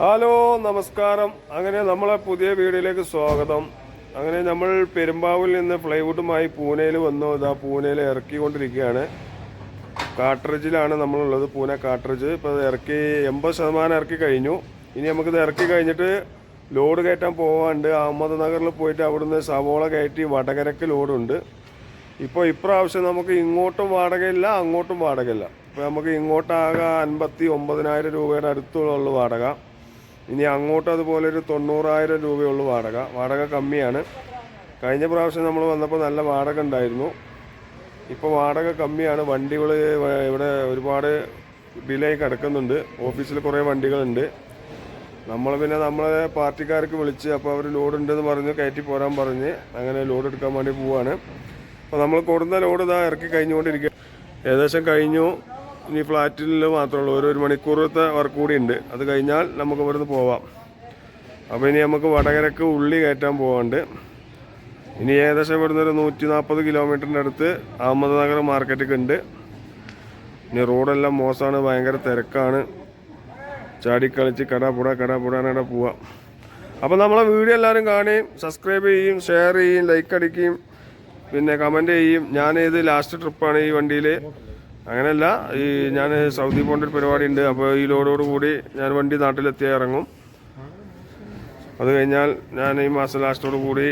Hello നമസ്കാരം. അങ്ങനെ നമ്മളെ പുതിയ വീഡിയോയിലേക്ക് സ്വാഗതം. അങ്ങനെ നമ്മൾ പെരുമ്പാവൂരിൽ നിന്ന് ഫ്ലൈവുഡുമായി പൂനെയിൽ വന്നു. ഇതാ പൂനെയിൽ ഇറക്കിക്കൊണ്ടിരിക്കുകയാണ്. കാട്രജിലാണ് നമ്മളുള്ളത് പൂനെ കാട്രജ് ഇപ്പോൾ ഇറക്കി എൺപത് ശതമാനം ഇറക്കി കഴിഞ്ഞു. ഇനി നമുക്കിത് ഇറക്കി കഴിഞ്ഞിട്ട് ലോഡ് കയറ്റാൻ പോകാണ്ട് അഹമ്മദ് നഗറിൽ പോയിട്ട് അവിടുന്ന് സവോള കയറ്റി വടകരക്ക് ലോഡുണ്ട്. ഇപ്പോൾ ഇപ്രാവശ്യം നമുക്ക് ഇങ്ങോട്ടും വാടകയില്ല അങ്ങോട്ടും വാടകയില്ല. ഇപ്പോൾ നമുക്ക് ഇങ്ങോട്ടാകെ അൻപത്തി ഒമ്പതിനായിരം രൂപയുടെ അടുത്തുള്ള വാടക. ഇനി അങ്ങോട്ട് അതുപോലെ ഒരു തൊണ്ണൂറായിരം രൂപയുള്ളൂ വാടക. വാടക കമ്മിയാണ്. കഴിഞ്ഞ പ്രാവശ്യം നമ്മൾ വന്നപ്പോൾ നല്ല വാടക ഉണ്ടായിരുന്നു. ഇപ്പോൾ വാടക കമ്മിയാണ്. വണ്ടികൾ ഇവിടെ ഒരുപാട് ഡിലേ കിടക്കുന്നുണ്ട്. ഓഫീസിൽ കുറേ വണ്ടികളുണ്ട്. നമ്മൾ പിന്നെ നമ്മളെ പാർട്ടിക്കാർക്ക് വിളിച്ച് അപ്പോൾ അവർ ലോഡ് ഉണ്ടെന്ന് പറഞ്ഞ് കയറ്റി പോരാൻ പറഞ്ഞ് അങ്ങനെ ലോഡ് എടുക്കാൻ വേണ്ടി പോവാണ്. അപ്പോൾ നമ്മൾ കൊടുന്ന ലോഡ് ഇതാ ഇറക്കി കഴിഞ്ഞുകൊണ്ടിരിക്കുക ഏകദേശം കഴിഞ്ഞു. ഇനി ഫ്ലാറ്റിൽ മാത്രമുള്ളൂ ഒരു ഒരു മണിക്കൂറത്തെ വർക്ക് കൂടി ഉണ്ട്. അത് കഴിഞ്ഞാൽ നമുക്ക് ഇവിടുന്ന് പോവാം. അപ്പോൾ ഇനി നമുക്ക് വടകരക്ക് ഉള്ളി കയറ്റാൻ പോകാണ്ട് ഇനി ഏകദേശം ഇവിടുന്ന് ഒരു നൂറ്റി നാൽപ്പത് കിലോമീറ്ററിന്റെ അടുത്ത് അഹമ്മദ്നഗർ മാർക്കറ്റൊക്കെ ഉണ്ട്. ഇനി റോഡെല്ലാം മോശമാണ് ഭയങ്കര തിരക്കാണ്. ചാടിക്കളിച്ച് കടാപുട കടാപുടാനട പോവാം. അപ്പോൾ നമ്മളെ വീഡിയോ എല്ലാവരും കാണുകയും സബ്സ്ക്രൈബ് ചെയ്യും ഷെയർ ചെയ്യും ലൈക്ക് അടിക്കുകയും പിന്നെ കമന്റ് ചെയ്യും ഞാൻ ഇത് ലാസ്റ്റ് ട്രിപ്പാണ് ഈ വണ്ടിയിൽ അങ്ങനെയല്ല ഈ ഞാൻ സൗദി പോകേണ്ട പരിപാടി ഉണ്ട് അപ്പോൾ ഈ ലോഡോട് കൂടി ഞാൻ വണ്ടി നാട്ടിലെത്തിയാൽ ഇറങ്ങും. അത് കഴിഞ്ഞാൽ ഞാൻ ഈ മാസം ലാസ്റ്റോട് കൂടി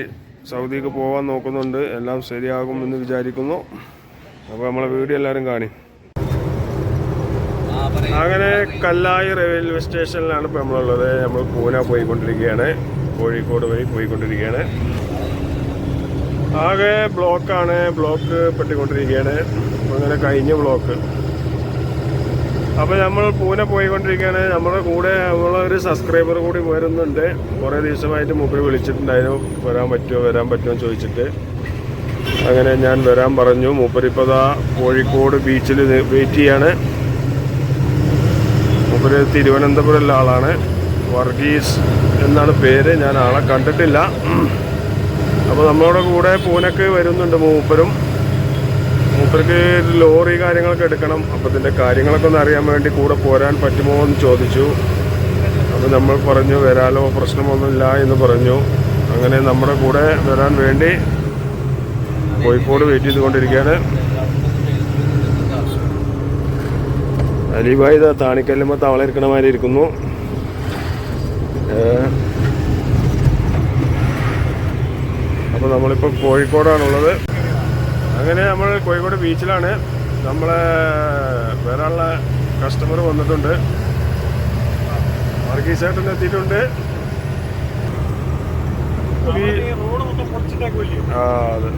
സൗദിക്ക് പോകാൻ നോക്കുന്നുണ്ട്. എല്ലാം ശരിയാകും എന്ന് വിചാരിക്കുന്നു. അപ്പോൾ നമ്മളെ വീഡിയോ എല്ലാവരും കാണി. അങ്ങനെ കല്ലായി റെയിൽവേ സ്റ്റേഷനിലാണ് ഇപ്പോൾ നമ്മളുള്ളത്. നമ്മൾ പൂന പോയിക്കൊണ്ടിരിക്കുകയാണ്. കോഴിക്കോട് വഴി പോയിക്കൊണ്ടിരിക്കുകയാണ്. ആകെ ബ്ലോക്കാണ്. ബ്ലോക്ക് പെട്ടിക്കൊണ്ടിരിക്കുകയാണ് അങ്ങനെ കഴിഞ്ഞ ബ്ലോക്ക് അപ്പോൾ നമ്മൾ പൂനെ പോയിക്കൊണ്ടിരിക്കുകയാണ്. നമ്മുടെ കൂടെ ഒരു സബ്സ്ക്രൈബർ കൂടി വരുന്നുണ്ട്. കുറേ ദിവസമായിട്ട് മുമ്പിൽ വിളിച്ചിട്ടുണ്ടായിരുന്നു. വരാൻ പറ്റുമോ വരാൻ പറ്റുമോ ചോദിച്ചിട്ട്. അങ്ങനെ ഞാൻ വരാൻ പറഞ്ഞു. മൂപ്പരിപ്പത കോഴിക്കോട് ബീച്ചിൽ വെയിറ്റ് ചെയ്യാണ്. മൂപ്പര് തിരുവനന്തപുരമുള്ള ആളാണ്. വർഗീസ് എന്നാണ് പേര്. ഞാൻ ആളെ കണ്ടിട്ടില്ല. അപ്പോൾ നമ്മളോട് കൂടെ പൂനക്ക് വരുന്നുണ്ട് മൂപ്പരും. മൂപ്പർക്ക് ലോറി കാര്യങ്ങളൊക്കെ എടുക്കണം. അപ്പോൾ ഇതിന്റെ കാര്യങ്ങളൊക്കെ ഒന്ന് അറിയാൻ വേണ്ടി കൂടെ പോരാൻ പറ്റുമോ എന്ന് ചോദിച്ചു. അപ്പോൾ നമ്മൾ പറഞ്ഞു വരാലോ പ്രശ്നമൊന്നുമില്ല എന്ന് പറഞ്ഞു. അങ്ങനെ നമ്മുടെ കൂടെ വരാൻ വേണ്ടി കോഴിക്കോട് വെയിറ്റ് ചെയ്തുകൊണ്ടിരിക്കുകയാണ്. അലിബായി ഇതാ താണിക്കല്ലുമ്പോൾ തവള ഇരിക്കുന്നു. അപ്പം അപ്പോൾ നമ്മളിപ്പോൾ കോഴിക്കോടാണുള്ളത്. അങ്ങനെ നമ്മൾ കോഴിക്കോട് ബീച്ചിലാണ്. നമ്മളെ വരാനുള്ള കസ്റ്റമർ വന്നിട്ടുണ്ട്. എത്തിയിട്ടുണ്ട്. റോഡ് മൊത്തം പൊളിച്ചിട്ടേക്കുമല്ലേ ആ അതെ.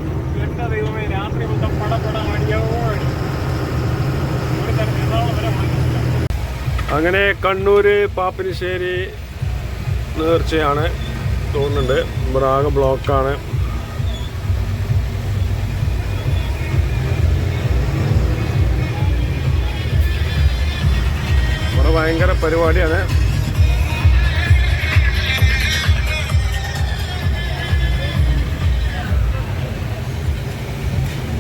അങ്ങനെ കണ്ണൂർ പാപ്പിനിശ്ശേരി നേർച്ചയാണ് തോന്നുന്നുണ്ട്. ഇവിടെ ആകെ ബ്ലോക്കാണ് ഭയങ്കര പരിപാടിയാണ്.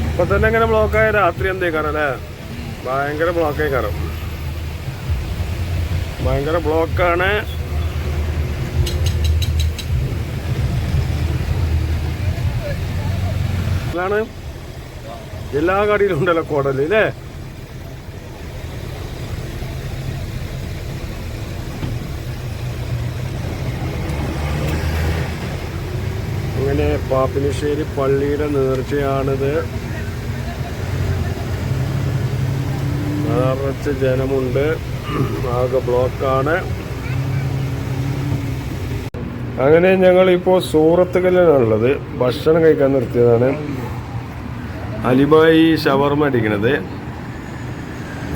ഇപ്പൊ തന്നെ ഇങ്ങനെ ബ്ലോക്കായ രാത്രി എന്തേ അല്ലേ? ഭയങ്കര ബ്ലോക്കായി കാരണം. ഭയങ്കര ബ്ലോക്കാണ് അതാണ് എല്ലാ കടയിലും ഉണ്ടല്ലോ കുടൽ അല്ലേ? അങ്ങനെ പാപ്പിനിശ്ശേരി പള്ളിയുടെ നേർച്ചയാണിത്. നിറച്ച് ജനമുണ്ട്. ആകെ ബ്ലോക്കാണ്. അങ്ങനെ ഞങ്ങൾ ഇപ്പോൾ സൂറത്തുകല്ലിലാണുള്ളത്. ഭക്ഷണം കഴിക്കാൻ നിർത്തിയതാണ്. അലിബായി ഷവർമ അടിക്കണത്.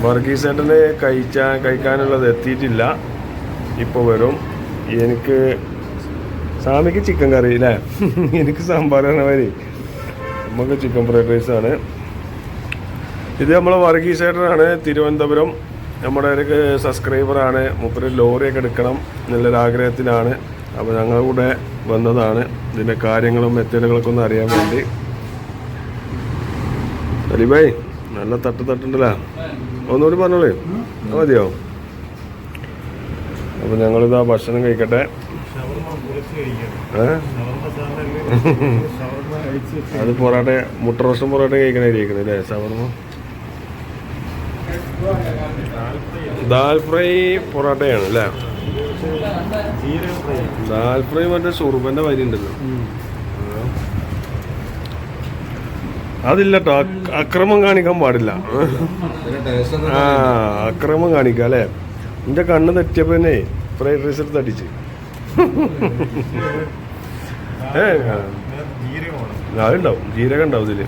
വർഗീസേട്ടന് കഴിച്ചാൽ കഴിക്കാനുള്ളത് എത്തിയിട്ടില്ല. ഇപ്പോൾ വരും. എനിക്ക് സ്വാമിക്ക് ചിക്കൻ കറി അല്ലേ എനിക്ക് സാമ്പാറാണ് വരി നമുക്ക് ചിക്കൻ ഫ്രൈഡ് റൈസ് ആണ്. ഇത് നമ്മളെ വർഗീസ് ഏട്ടനാണ് തിരുവനന്തപുരം. നമ്മുടെ ഒരു സബ്സ്ക്രൈബറാണ് മുപ്പര് ലോറിയൊക്കെ എടുക്കണം എന്നുള്ളൊരു ആഗ്രഹത്തിലാണ്. അപ്പോൾ ഞങ്ങളുടെ കൂടെ വന്നതാണ്. ഇതിന്റെ കാര്യങ്ങളും മെത്തേഡുകളൊക്കെ ഒന്ന് അറിയാൻ വേണ്ടി. അലിബായ് നല്ല തട്ട് തട്ടുണ്ടല്ലോ? ഒന്നുകൂടി പറഞ്ഞോളേ. മതിയോ? അപ്പോൾ ഞങ്ങളിതാ ഭക്ഷണം കഴിക്കട്ടെ. അത് പൊറോട്ട മുട്ട റോസ്റ്റും പൊറോട്ട കഴിക്കണേ ഇരിക്കണേ അല്ലേ? സവർമ്മ ദാൽ ഫ്രൈ പൊറോട്ടയാണ് അല്ലേ? ദാൽ ഫ്രൈ മറ്റേ സുറുബന്റെ വരി ഉണ്ടല്ലോ. അതില്ല കേട്ടോ അക്രമം കാണിക്കാൻ പാടില്ല. ആ അക്രമം കാണിക്കാം അല്ലേ? എന്റെ കണ്ണ് തെറ്റിയപ്പോ തന്നെ ഫ്രൈഡ് റൈസ് എടുത്ത് അടിച്ച്. ഏ അതുണ്ടാവും ജീരകം ഉണ്ടാവും ഇതിൽ.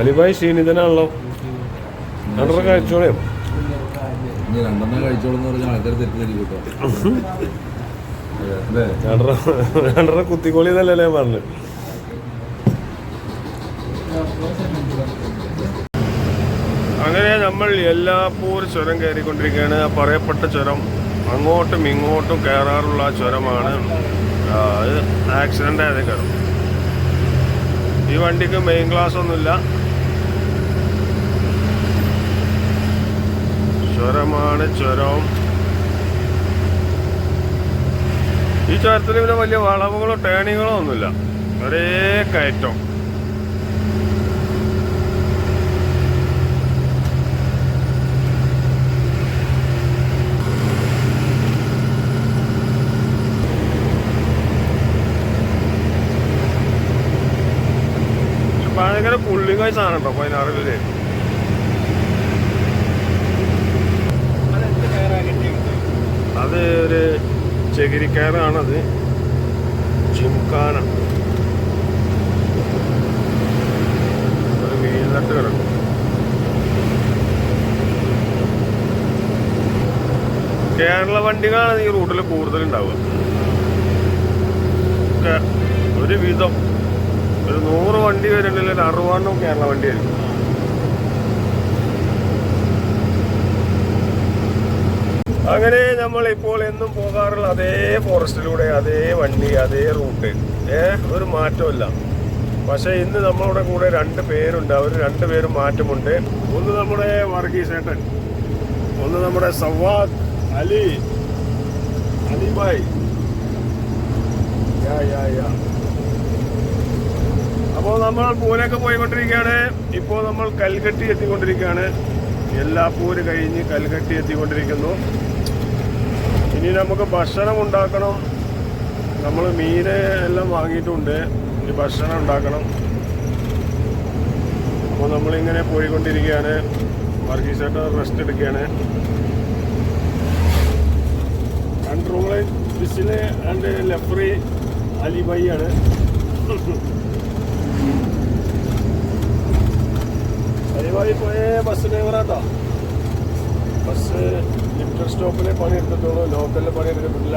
അലിബായ് ശ്രീനിധനാണല്ലോ രണ്ടര കഴിച്ചോളേ. രണ്ടെണ്ണം കഴിച്ചോളെന്ന് പറഞ്ഞാൽ ആൾക്കാർ തെറ്റിദ്ധരിക്കും കേട്ടോ രണ്ടര രണ്ടര കുത്തിക്കോളി എന്നല്ലേ ഞാൻ പറഞ്ഞു അങ്ങനെ നമ്മൾ എല്ലാപ്പൂർ ചുരം കയറിക്കൊണ്ടിരിക്കുകയാണ്. ആ പറയപ്പെട്ട ചുരം അങ്ങോട്ടും ഇങ്ങോട്ടും കയറാറുള്ള ആ ചുരമാണ് അത് ആക്സിഡന്റ് ആയത് കയറും ഈ വണ്ടിക്ക് മെയിൻ ക്ലാസ് ഒന്നുമില്ല. ചുരമാണ് ചുരം. ഈ ചുരത്തിൽ പിന്നെ വലിയ വളവുകളോ ടേണിങ്ങളോ ഒന്നുമില്ല. ഒരേ കയറ്റം. ഭയങ്കര പുള്ളിക്കായി സാധനം കേട്ടോ പതിനാറിൽ അത് ഒരു ചകിരിക്കയറാണത്. ജിംഖാന. ഒരു കിടക്കും. കേരള വണ്ടികളാണ് ഈ റൂട്ടിൽ കൂടുതലുണ്ടാവുക. ഒരു വിധം ഒരു നൂറ് വണ്ടി വരുന്നുണ്ടെങ്കിൽ ഒരു അറുപതെണ്ണം കേരള വണ്ടി വരും അങ്ങനെ നമ്മൾ ഇപ്പോൾ എന്നും പോകാറുള്ള അതേ ഫോറസ്റ്റിലൂടെ അതേ വണ്ടി അതേ റൂട്ട് ഏ ഒരു മാറ്റമില്ല പക്ഷേ ഇന്ന് നമ്മളുടെ കൂടെ രണ്ട് പേരുണ്ട്. അവർ രണ്ട് പേരും മാറ്റമുണ്ട്. ഒന്ന് നമ്മുടെ വർഗീസ് ഏട്ടൻ ഒന്ന് നമ്മുടെ സവാദ് അലി അലിബായ്. യാ യാ യാ. അപ്പോൾ നമ്മൾ പൂനൊക്കെ പോയിക്കൊണ്ടിരിക്കുകയാണ്. ഇപ്പോൾ നമ്മൾ കൽഗട്ടി എത്തിക്കൊണ്ടിരിക്കുകയാണ്. എല്ലാ പൂര് കഴിഞ്ഞ് കൽഗട്ടി എത്തിക്കൊണ്ടിരിക്കുന്നു. ഇനി നമുക്ക് ഭക്ഷണം ഉണ്ടാക്കണം. നമ്മൾ മീന് എല്ലാം വാങ്ങിയിട്ടുണ്ട്. ഇനി ഭക്ഷണം ഉണ്ടാക്കണം. അപ്പോൾ നമ്മളിങ്ങനെ പോയിക്കൊണ്ടിരിക്കുകയാണ്. വർഗീസായിട്ട് റെസ്റ്റ് എടുക്കുകയാണ്. കൺട്രോൾ ബിസിൽ ആൻഡ് ലെഫറി അലിബൈ അലിബായി പോയ ബസ് ഡ്രൈവറാട്ടോ ബസ് ലിഫ്റ്റർ സ്റ്റോപ്പിലെ പണി എടുത്തിട്ടുള്ളൂ. ലോക്കലിൽ പണിയെടുത്തിട്ടില്ല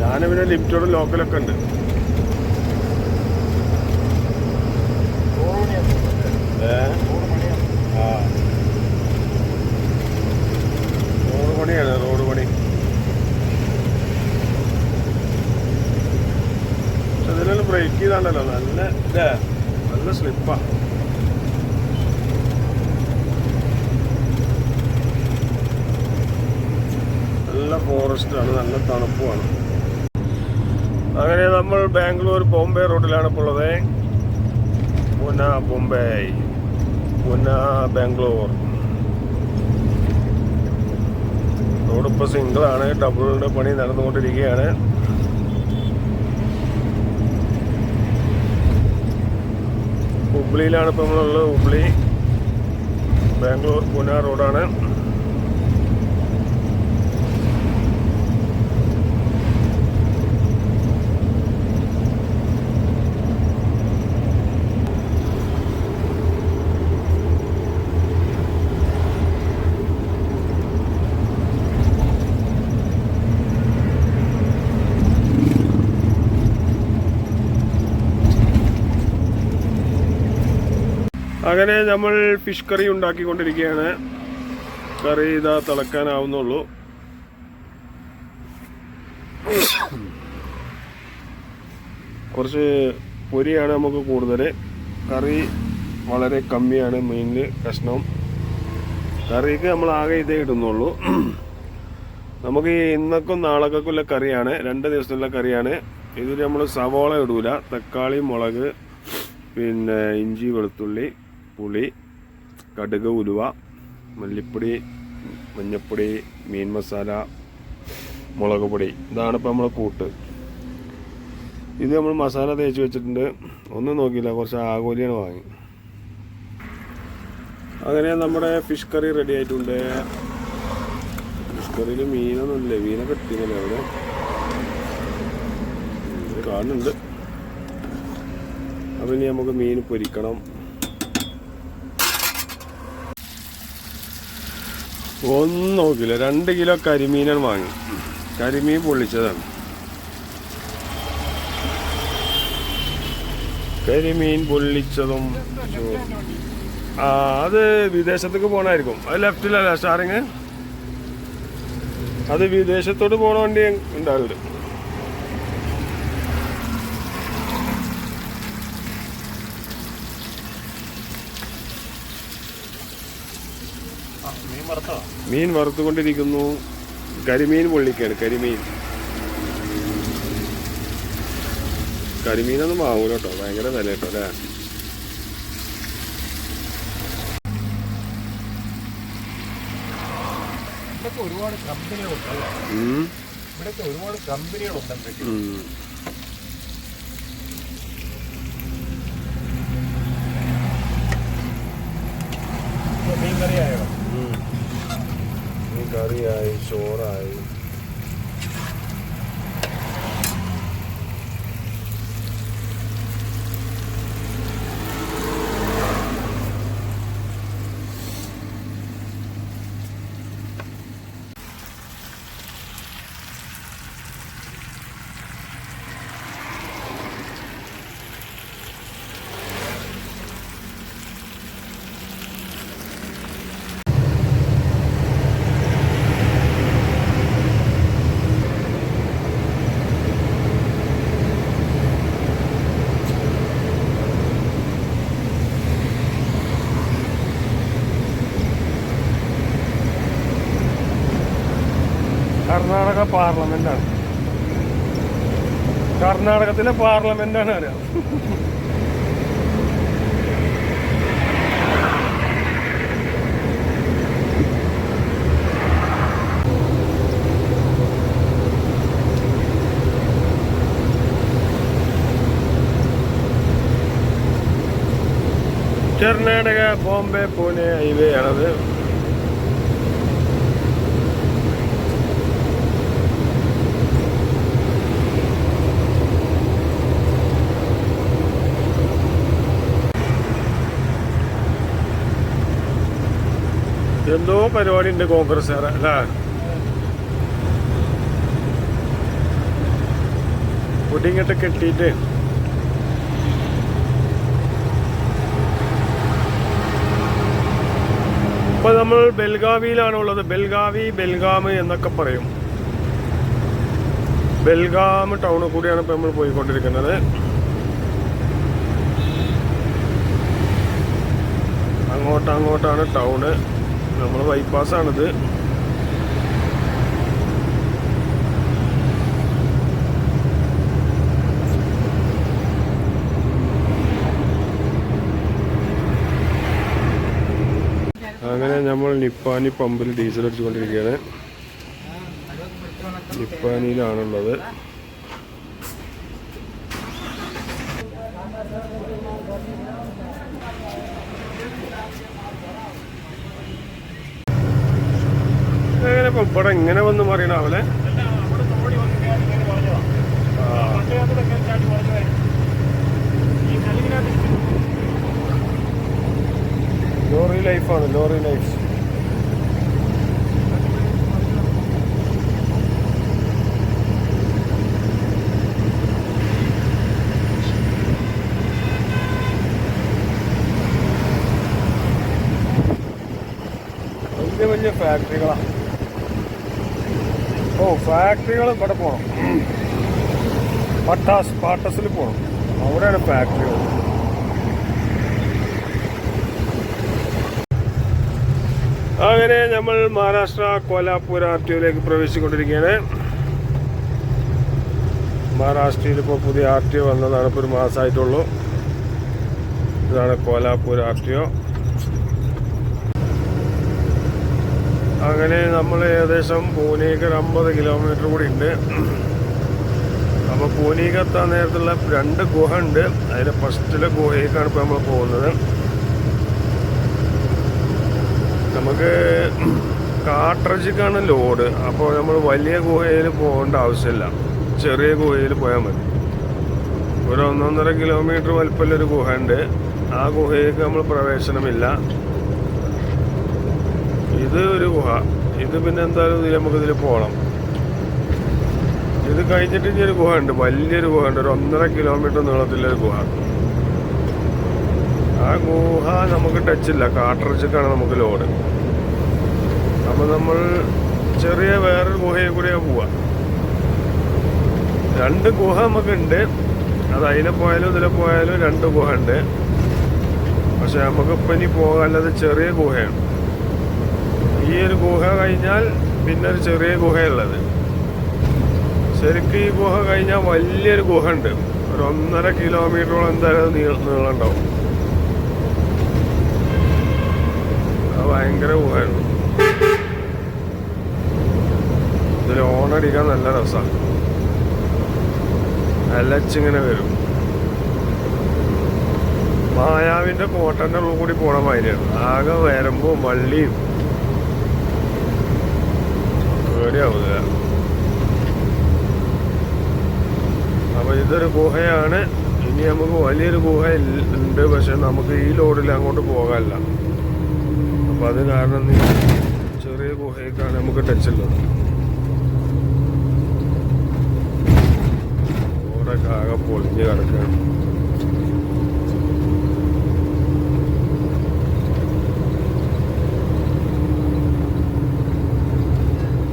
ഞാനിവിടെ ലിഫ്റ്റോടും ലോക്കലൊക്കെ ഉണ്ട്. റോഡ് പണി. നല്ല ഇല്ലേ നല്ല സ്ലിപ്പാണ് നല്ല ഫോറസ്റ്റ് ആണ് നല്ല തണുപ്പുമാണ്. അങ്ങനെ നമ്മൾ ബാംഗ്ലൂർ ബോംബെ റോഡിലാണ് ഇപ്പോൾ ഉള്ളത്. പൂന ബോംബെ. പൂന ബാംഗ്ലൂർ. റോഡ് ഇപ്പോൾ സിംഗിളാണ് ഡബിളിന്റെ പണി നടന്നുകൊണ്ടിരിക്കുകയാണ്. ഹുബ്ലിയിലാണ് ഇപ്പോൾ നമ്മളുള്ളത്. ഹുബ്ലി ബാംഗ്ലൂർ പൂന റോഡാണ്. അങ്ങനെ നമ്മൾ ഫിഷ് കറി ഉണ്ടാക്കിക്കൊണ്ടിരിക്കുകയാണ്. കറി ഇതാ തിളക്കാനാവുന്നുള്ളൂ. കുറച്ച് പൊരിയാണ് നമുക്ക് കൂടുതൽ കറി വളരെ കമ്മിയാണ് മീനിൽ കഷ്ണം കറിക്ക് നമ്മൾ ആകെ ഇതേ ഇടുന്നുള്ളൂ. നമുക്ക് ഈ ഇന്നക്കും നാളക്കുള്ള കറിയാണ് രണ്ട് ദിവസത്തിലുള്ള കറിയാണ്. ഇതിൽ നമ്മൾ സവോള ഇടൂല തക്കാളി മുളക് പിന്നെ ഇഞ്ചി വെളുത്തുള്ളി. പുളി കടുക് ഉലുവ മല്ലിപ്പൊടി മഞ്ഞപ്പൊടി മീൻ മസാല മുളക് പൊടി. ഇതാണ് ഇപ്പോൾ നമ്മൾ കൂട്ട്. ഇത് നമ്മൾ മസാല തേച്ച് വെച്ചിട്ടുണ്ട്. ഒന്നും നോക്കിയില്ല. കുറച്ച് ആകോലിയാണ് വാങ്ങി. അങ്ങനെ നമ്മുടെ ഫിഷ് കറി റെഡി ആയിട്ടുണ്ട്. ഫിഷ് കറിയിൽ മീനൊന്നും ഇല്ല മീനൊക്കെ ഇട്ടിങ്ങനെ അവിടെ കാണുന്നുണ്ട്. അപ്പം ഇനി നമുക്ക് മീൻ പൊരിക്കണം. ഒന്നും നോക്കില്ല. രണ്ട് കിലോ കരിമീനാണ് വാങ്ങി. കരിമീൻ പൊള്ളിച്ചതാണ്. കരിമീൻ പൊള്ളിച്ചതും ആ അത് വിദേശത്തേക്ക് പോകണമായിരിക്കും അത് ലെഫ്റ്റിലല്ല സ്റ്റാറിങ് അത് വിദേശത്തോട്ട് പോണ വണ്ടി ഉണ്ടാവില്ല ആ, മീൻ വറുത്തുകൊണ്ടിരിക്കുന്നു. കരിമീൻ പൊള്ളിക്കാണ് കരിമീൻ. കരിമീനൊന്നും വാങ്ങൂല കേട്ടോ ഭയങ്കര വില കേട്ടോ അല്ലേ? ഒരുപാട് കമ്പനികളുണ്ട് അല്ലേ? ഉം. ഇവിടെയൊക്കെ ഒരുപാട് കമ്പനികളുണ്ട് എന്തൊക്കെ? ഉം. മീൻ കറിയായോ കറിയായി ചോറായി. കർണാടക പാർലമെന്റാണ്. കർണാടകത്തിലെ പാർലമെന്റാണ് അറിയാം. കർണാടക ബോംബെ പൂനെ ഹൈവേ ആണത്. എന്തോ പരിപാടി ഉണ്ട് കോൺഗ്രസ് അല്ലേ? പുഡിങ്ങിട്ട് കെട്ടിയിട്ട്. ഇപ്പൊ നമ്മൾ ബെൽഗാവിയിലാണ് ഉള്ളത്. ബെൽഗാവി ബെൽഗാം എന്നൊക്കെ പറയും. ബെൽഗാം ടൗണിൽ കൂടിയാണ് ഇപ്പൊ നമ്മൾ പോയിക്കൊണ്ടിരിക്കുന്നത്. അങ്ങോട്ട് അങ്ങോട്ടാണ് ടൗണ്. നമ്മൾ ബൈപ്പാസാണിത് അങ്ങനെ നമ്മൾ നിപ്പാനി പമ്പിൽ ഡീസൽ അടിച്ചുകൊണ്ടിരിക്കുകയാണ്. നിപ്പാനിയിലാണുള്ളത് എങ്ങനെ ഇപ്പൊ ഇവിടെ ഇങ്ങനെ വന്ന് മറിയണാവലെ അല്ല അവിടെ ഓടി വന്ന് ഞാൻ ഇങ്ങനെ പറഞ്ഞതാ ഇവിടെ ചാടി വന്ന് ഈ കല്ലിനകത്ത് ലോറി ലൈഫാണ് ലോറി ലൈഫ്. ഫാക്ടറികൾ ഇവിടെ പോകണം പട്ടാസ് പാട്ടസിൽ പോകണം അവിടെയാണ് ഫാക്ടറികൾ അങ്ങനെ നമ്മൾ മഹാരാഷ്ട്ര കോലാപൂർ ആർ ടി ഒയിലേക്ക് പ്രവേശിച്ചുകൊണ്ടിരിക്കുകയാണ്. മഹാരാഷ്ട്രയിൽ ഇപ്പോൾ പുതിയ ആർ ടി ഒ വന്നതാണ്. ഇപ്പോൾ ഒരു മാസമായിട്ടുള്ളൂ. ഇതാണ് കോലാപൂർ ആർ ടി ഒ അങ്ങനെ നമ്മൾ ഏകദേശം പൂനെക്ക് ഒരു അമ്പത് കിലോമീറ്റർ കൂടി ഉണ്ട്. അപ്പോൾ പൂനെക്ക് എത്താൻ നേരത്തുള്ള രണ്ട് ഗുഹ ഉണ്ട്. അതിന്റെ ഫസ്റ്റിലെ ഗുഹയിലേക്കാണ് ഇപ്പോൾ നമ്മൾ പോകുന്നത്. നമുക്ക് കാട്രജിക്കാണ് ലോഡ്. അപ്പോൾ നമ്മൾ വലിയ ഗുഹയിൽ പോകേണ്ട ആവശ്യമില്ല. ചെറിയ ഗുഹയിൽ പോയാൽ മതി. ഒരു ഒന്നൊന്നര കിലോമീറ്റർ വലിപ്പമുള്ളൊരു ഗുഹ ഉണ്ട്. ആ ഗുഹയിലേക്ക് നമ്മൾ പ്രവേശനമില്ല. ഇത് ഒരു ഗുഹ. ഇത് പിന്നെ എന്തായാലും നമുക്കിതിൽ പോകണം ഇത് കഴിഞ്ഞിട്ട് ഇനി ഒരു ഗുഹ ഉണ്ട് വലിയൊരു ഗുഹ ഉണ്ട് ഒരു ഒന്നര കിലോമീറ്റർ നീളത്തിലൊരു ഗുഹ. ആ ഗുഹ നമുക്ക് ടച്ച് ടച്ചില്ല കാട്ടറച്ചിക്കാണ് നമുക്ക് ലോഡ് അപ്പൊ നമ്മൾ ചെറിയ വേറൊരു ഗുഹയിൽ കൂടെയാണ് പോവാ. രണ്ട് ഗുഹ നമുക്കുണ്ട്. അത് അതിലെ പോയാലും ഇതിലെ പോയാലും രണ്ട് ഗുഹ ഉണ്ട് പക്ഷെ നമുക്കിപ്പോൾ ഇനി പോകാനുള്ളത് ചെറിയ ഗുഹയാണ്. ഈ ഒരു ഗുഹ കഴിഞ്ഞാൽ പിന്നെ ഒരു ചെറിയ ഗുഹയുള്ളത്. ശരിക്കും ഈ ഗുഹ കഴിഞ്ഞാൽ വലിയൊരു ഗുഹ ഉണ്ട് ഒരു ഒന്നര കിലോമീറ്ററോളം എന്തായാലും നീളം ഉണ്ടാവും ഭയങ്കര ഗുഹയാണ്. ഇതിൽ ഓണടിക്കാൻ നല്ല രസമാണ് അലച്ചിങ്ങനെ വരും. മായാവിന്റെ കോട്ടന്റെ ഉള്ളിൽ കൂടി പോണ മാതിരിയാണ്. ആകെ വരമ്പോ വള്ളിയും പേടിയാവുക അപ്പൊ ഇതൊരു ഗുഹയാണ്. ഇനി നമുക്ക് വലിയൊരു ഗുഹ ഉണ്ട്. പക്ഷെ നമുക്ക് ഈ ലോഡിൽ അങ്ങോട്ട് പോകാനില്ല. അപ്പൊ അത് കാരണം ചെറിയ ഗുഹയൊക്കെയാണ് നമുക്ക് ടച്ച് ഉള്ളത്. റോഡൊക്കെ ആകെ പൊളിഞ്ഞ് കിടക്കുകയാണ്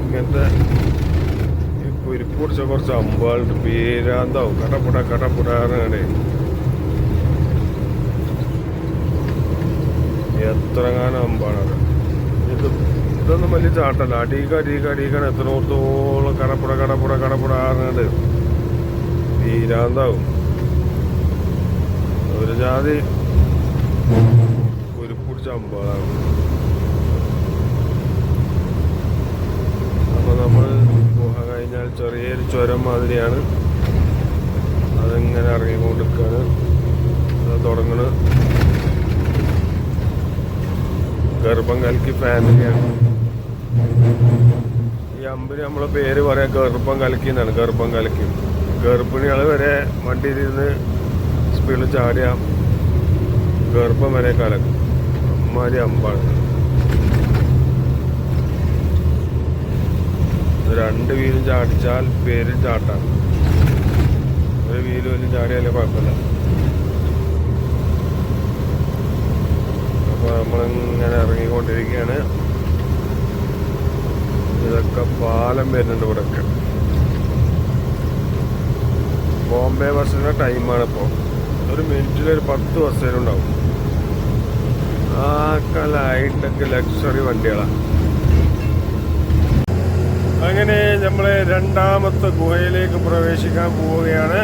ഇങ്ങനത്തെ ഈ കുരിപ്പ് പിടിച്ച കുറച്ച് അമ്പാളുണ്ട് പേരാന്താവും. കടപ്പുട കടപ്പുടാറാണ് എത്രങ്ങാനും അമ്പാണത് ഇത് ഇതൊന്നും വലിയ ചാട്ടല്ല. അടീക അടീക അടീക്കാണ് എത്രത്തോളം കടപ്പുട കടപ്പുട കടപ്പുടാറുണ്ട് ഒരു ജാതി ഒരു അമ്പാളാണ്. അപ്പൊ നമ്മൾ ഗുഹ കഴിഞ്ഞാൽ ചെറിയൊരു ചുരം മാതിരിയാണ്. അതിങ്ങനെ ഇറങ്ങിക്കൊണ്ടിരിക്കുകയാണ് അത് തുടങ്ങണ. ഗർഭം കലക്കി ഫാമിലിയാണ്. ഈ അമ്പിന് നമ്മളെ പേര് പറയാം ഗർഭം കലക്കി എന്നാണ് ഗർഭം കലക്കി. ഗർഭിണികൾ വരെ വണ്ടിയിലിരുന്ന് സ്പീഡിൽ ചാടിയ ഗർഭം വരെ കലക്കും. അമ്മാരി അമ്പാണ് ഇത് രണ്ട് വീലും ചാടിച്ചാൽ പേരും ചാട്ടാണ് ഒരു വീലും വലിയ ചാടിയാലേ കുഴപ്പമില്ല. അപ്പോൾ നമ്മളിങ്ങനെ ഇറങ്ങിക്കൊണ്ടിരിക്കുകയാണ്. ഇതൊക്കെ പാലം വരുന്നുണ്ട് ഇവിടെയൊക്കെ ബോംബെ ബസ്സിന്റെ ടൈമാണ് ഇപ്പോൾ ഒരു മിനിറ്റിൽ ഒരു പത്ത് ഉണ്ടാവും ആക്കല ഹൈടെക് ലക്ഷറി വണ്ടികളാണ് അങ്ങനെ നമ്മൾ രണ്ടാമത്തെ ഗുഹയിലേക്ക് പ്രവേശിക്കാൻ പോവുകയാണ്.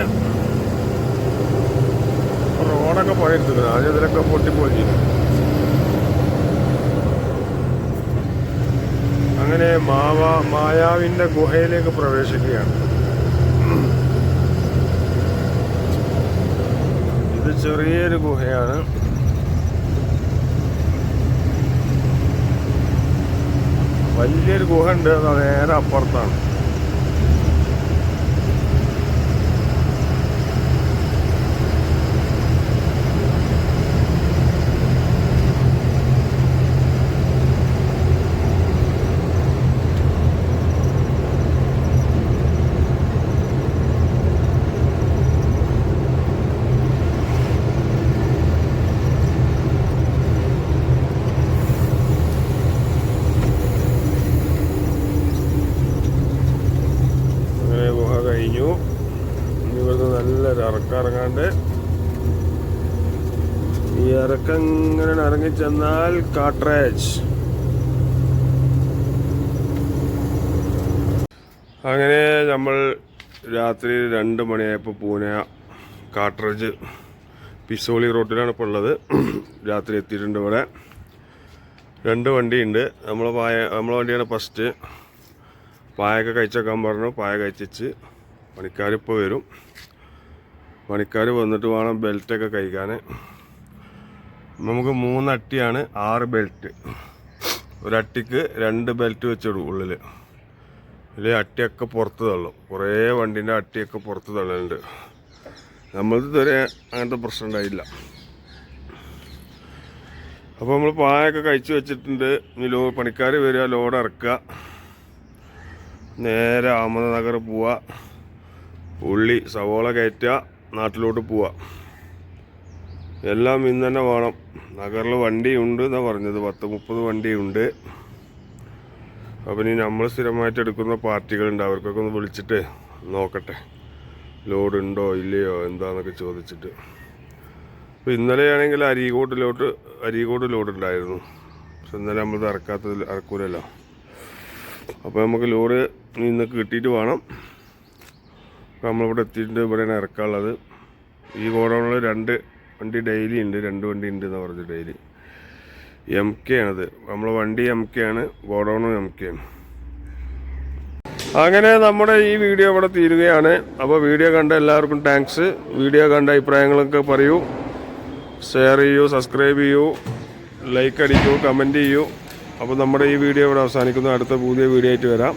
റോഡൊക്കെ പണിയെടുത്തിരുന്നു ആദ്യം ഇതിലൊക്കെ പൊട്ടിപ്പോയി. അങ്ങനെ മാവ മായാവിന്റെ ഗുഹയിലേക്ക് പ്രവേശിക്കുകയാണ്. ഇത് ചെറിയൊരു ഗുഹയാണ്. വലിയൊരു ഗുഹ ഉണ്ട് അത് നേരെ അപ്പുറത്താണ്. കഴിഞ്ഞു. ഇനി ഇവിടുന്ന് നല്ലൊരു ഇറക്കം ഇറങ്ങാണ്ട് ഈ ഇറക്കം ഇങ്ങനെ ഇറങ്ങിച്ചെന്നാൽ കാട്രേജ്. അങ്ങനെ നമ്മൾ രാത്രി രണ്ട് മണിയായപ്പോൾ പൂനെ കാട്രേജ് പിസോളി റോഡിലാണ് ഇപ്പോൾ ഉള്ളത്. രാത്രി എത്തിയിട്ടുണ്ട് ഇവിടെ. രണ്ട് വണ്ടിയുണ്ട്. നമ്മൾ പായ നമ്മളെ വണ്ടിയാണ് ഫസ്റ്റ്. പായൊക്കെ കഴിച്ചേക്കാൻ പറഞ്ഞു. പായ കഴിച്ചു പണിക്കാരിപ്പോൾ വരും. പണിക്കാർ വന്നിട്ട് വേണം ബെൽറ്റൊക്കെ കഴിക്കാൻ നമുക്ക് മൂന്നട്ടിയാണ് ആറ് ബെൽറ്റ്. ഒരട്ടിക്ക് രണ്ട് ബെൽറ്റ് വെച്ചിടും ഉള്ളിൽ ഇതിൽ അട്ടിയൊക്കെ പുറത്ത് തള്ളും. കുറേ വണ്ടീന്റെ അട്ടിയൊക്കെ പുറത്ത് തള്ളലുണ്ട്. നമ്മൾക്ക് ഇതുവരെ അങ്ങനത്തെ പ്രശ്നം ഉണ്ടായില്ല. അപ്പോൾ നമ്മൾ പായൊക്കെ കഴിച്ച് വെച്ചിട്ടുണ്ട്. ഇനി ലോ പണിക്കാർ വരിക ലോഡ് ഇറക്കുക. നേരെ അഹമ്മദ് നഗർ പോവുക ഉള്ളി സവോള കയറ്റുക നാട്ടിലോട്ട് പോവുക. എല്ലാം ഇന്ന് തന്നെ വേണം. നഗറിൽ വണ്ടിയുണ്ട് എന്നാണ് പറഞ്ഞത്. പത്ത് മുപ്പത് വണ്ടിയുണ്ട്. അപ്പം ഇനി നമ്മൾ സ്ഥിരമായിട്ട് എടുക്കുന്ന പാർട്ടികളുണ്ട്. അവർക്കൊക്കെ ഒന്ന് വിളിച്ചിട്ട് നോക്കട്ടെ. ലോഡ് ഉണ്ടോ ഇല്ലയോ എന്താണെന്നൊക്കെ ചോദിച്ചിട്ട്. അപ്പോൾ ഇന്നലെയാണെങ്കിൽ അരീകോട്ടിലോട്ട് അരീകോട് ലോഡ് ഉണ്ടായിരുന്നു. പക്ഷെ ഇന്നലെ നമ്മൾ ഇറക്കാത്തതിൽ ഇറക്കൂലല്ലോ അപ്പോൾ നമുക്ക് ലോഡ് ഇന്ന് കിട്ടിയിട്ട് വേണം. നമ്മളിവിടെ എത്തിയിട്ടുണ്ട് ഇവിടെയാണ് ഇറക്കാനുള്ളത്. ഈ ഗോഡൗണിൽ രണ്ട് വണ്ടി ഡെയിലി ഉണ്ട്. രണ്ട് വണ്ടി ഉണ്ട് എന്ന് പറഞ്ഞു ഡെയിലി എം കെ ആണത്. നമ്മളെ വണ്ടി എം കെ ആണ്. ഗോഡൗണും എം കെ ആണ്. അങ്ങനെ നമ്മുടെ ഈ വീഡിയോ ഇവിടെ തീരുകയാണ്. അപ്പോൾ വീഡിയോ കണ്ട എല്ലാവർക്കും താങ്ക്സ് വീഡിയോ കണ്ട അഭിപ്രായങ്ങളൊക്കെ പറയൂ. ഷെയർ ചെയ്യൂ സബ്സ്ക്രൈബ് ചെയ്യൂ ലൈക്ക് അടിക്കൂ കമന്റ് ചെയ്യൂ. അപ്പോൾ നമ്മുടെ ഈ വീഡിയോ ഇവിടെ അവസാനിക്കുന്നു. അടുത്ത പുതിയ വീഡിയോ ആയിട്ട് വരാം.